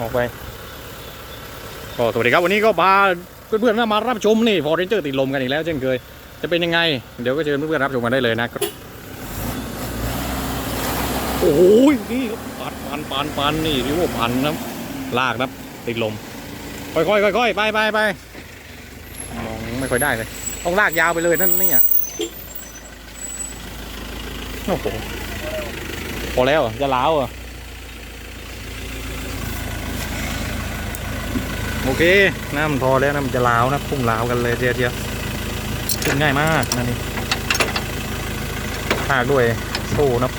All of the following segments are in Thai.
ออกไปก็สวัสดีครับวันนี้ก็พาเพื่อนๆมารับชมนี่ฟอร์เรนเจอร์ติดลมกันอีกแล้วเช่นเคย จะเป็นยังไง เดี๋ยวก็เชิญเพื่อนๆรับชมกันได้เลยนะโอ้ยนี่ปันปันปันปันนี่ริ้วปันนะลากนะติดลม ค่อยๆค่อยๆไปไปไปมองไม่ค่อยได้เลย ต้องลากยาวไปเลยนั่นนี่อะโอ้โหพอแล้วจะล้าวอะโอ เคน้ำพอแล้วน้ำจะล้าวนะพุ่งล้าวกันเลยเดียวเดียวขึ้นง่ายมากนั่นนี่พากด้วยโซ่นะ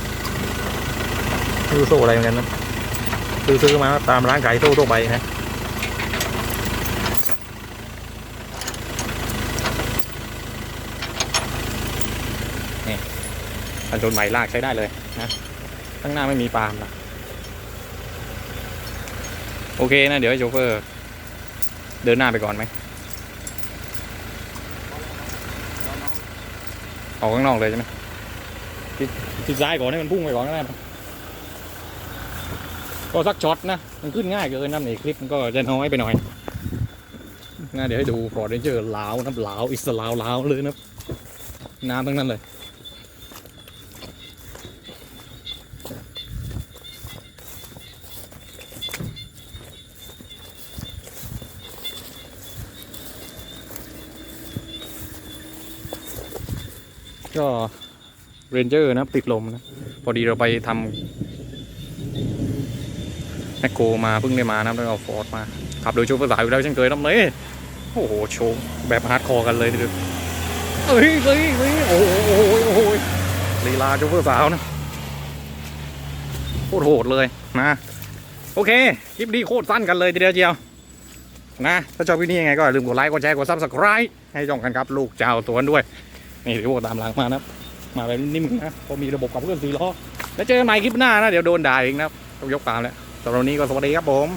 ไม่รู้โซ่อะไรเหมือนกันนะซื้อซื้อมาตามร้านขายโซ่ทั่วไปนะคันชนใหม่ลากใช้ได้เลยนะข้างหน้าไม่มีปาล์มนะโอเคนะ เดี๋ยวให้โชเฟอร์ เดินหน้าไปก่อนไหมออกข้างนอกเลยใช่ไหมทิศทิศซ้ายก่อนให้มันพุ่งไปก่อนก็ได้ก็สักช็อตนะ มันขึ้นง่ายเกินน้ำในคลิปมันก็จะน้อยไปหน่อยนะเดี๋ยวให้ดูฟอร์ดเรนเจอร์ลาวนะลาวอิสลาวลาวเลยนะน้ำทั้งนั้นเลย ก็เรนเจอร์นะติดลมนะ พอดีเราไปทำแมคโครมาเพิ่งได้มานะแล้วเอาฟอร์ดมา ขับโดยโชว์ภาษาอยู่แล้วเช่นเคยนะเลยโอ้โหโชว์แบบฮาร์ดคอร์กันเลยทีเดียวเอ้ยเฮ้ยเฮ้ยโอ้โหโอ้โหโอ้โหลีลาโชว์ภาษาวนะโคตรโหดเลยนะ โอเคคลิปนี้โคตรสั้นกันเลยทีเดียวเจียวนะถ้าชอบคลิปนี้ยังไงก็อย่าลืมกดไลค์กดแชร์กดซับสไคร b e ให้ช่องกันครับ ลูกเจ้าตัวนั้นด้วย นี่เดี๋ยวตามหลังมานะครับ มาแบบนิ่มๆนะเพอมีระบบขับเคลื่อนสี่ล้อแล้วเจอกันใหม่คลิปหน้านะ เดี๋ยวโดนด่าอีกนะครับต้องยกตามแล้วสำหรับวันนี้ก็สวัสดีครับผม